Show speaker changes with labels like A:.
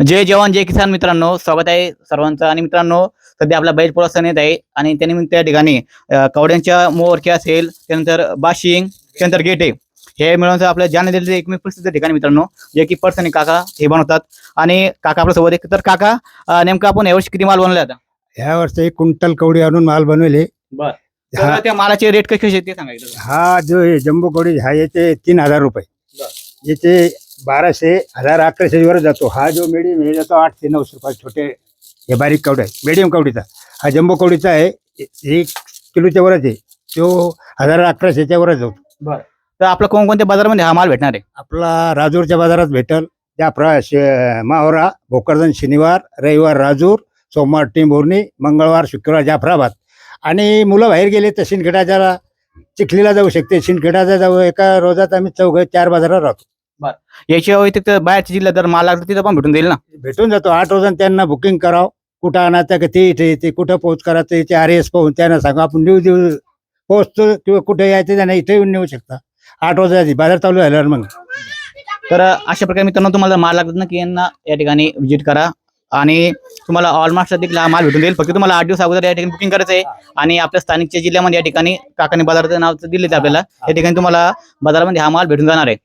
A: जय जवान जय किसान मित्रांनो. स्वागत आहे सर्वांचं. आणि मित्रांनो सध्या आपला बैल पोळा सण येत आहे. आणि त्यानिमित्त त्या ठिकाणी कवड्यांच्या मोरख्या असेल त्यानंतर बाशिंग त्यानंतर गेटे. हे मिळून आपल्या जालना जिल्ह्याचे एकमेव प्रसिद्ध ठिकाण मित्रांनो जे की पर्सनी काका हे बनवतात. आणि काका आपल्यासोबत आहे तर काका नेमकं आपण यावर्षी किती माल बनवला आता?
B: ह्या वर्षी एक क्विंटल कवडी आणून माल बनवले.
A: बर. त्या मालाचे रेट कसे ते सांगायचं
B: हा जो हे जम्बो कवडी हा याचे तीन हजार रुपये. याचे बाराशे हजार अकराशे वर जातो हा जो मिडियम हे जातो आठशे नऊशे रुपये छोटे हे बारीक कवडे आहे मिडियम कवडीचा. हा जम्बो कवडीचा आहे एक किलोच्या वरच आहे. तो हजार अकराशेच्या वरच जातो.
A: तर आपल्या कोणकोणत्या बाजारामध्ये हा माल भेटणार आहे?
B: आपला राजूरच्या बाजारात भेटल. जाफरा शे- माहोरा भोकरदन शनिवार रविवार राजूर सोमवार टिंभुर्णी मंगळवार शुक्रवार जाफराबाद. आणि मुलं बाहेर गेले तर शिंदखेडाच्या चिखलीला जाऊ शकते. शिंदखेडाचा जाऊ एका रोजात आम्ही चौघ चार बाजारात राहतो.
A: याच्या व्यतिरिक्त बाहेरच्या जिल्ह्यात जर माल लागला तिथं पण भेटून जाईल ना?
B: भेटून जातो. आठ रोजात त्यांना बुकिंग करावं. कुठं आणायचं का ते इथे येते कुठं पोहोच करायचं याचे आर एस पाहून त्यांना सांगा. आपण देऊ देऊ पोहोचतो किंवा कुठे यायचं त्यांना इथे येऊन नेऊ शकता. आठ आधी. बाजार चालू झाल्यावर मग.
A: तर अशा प्रकारे मित्रांनो तुम्हाला माल लागत ना की यांना या ठिकाणी व्हिजिट करा. आणि तुम्हाला ऑलमोस्ट देखील हा माल भेटून जाईल. फक्त तुम्हाला आठ दिवस अगोदर या ठिकाणी बुकिंग करायचं आहे आणि आपल्या स्थानिकच्या जिल्ह्यामध्ये या ठिकाणी काकाने बाजाराचं नाव दिले आपल्याला. या ठिकाणी तुम्हाला बाजारामध्ये हा माल भेटून जाणार आहे.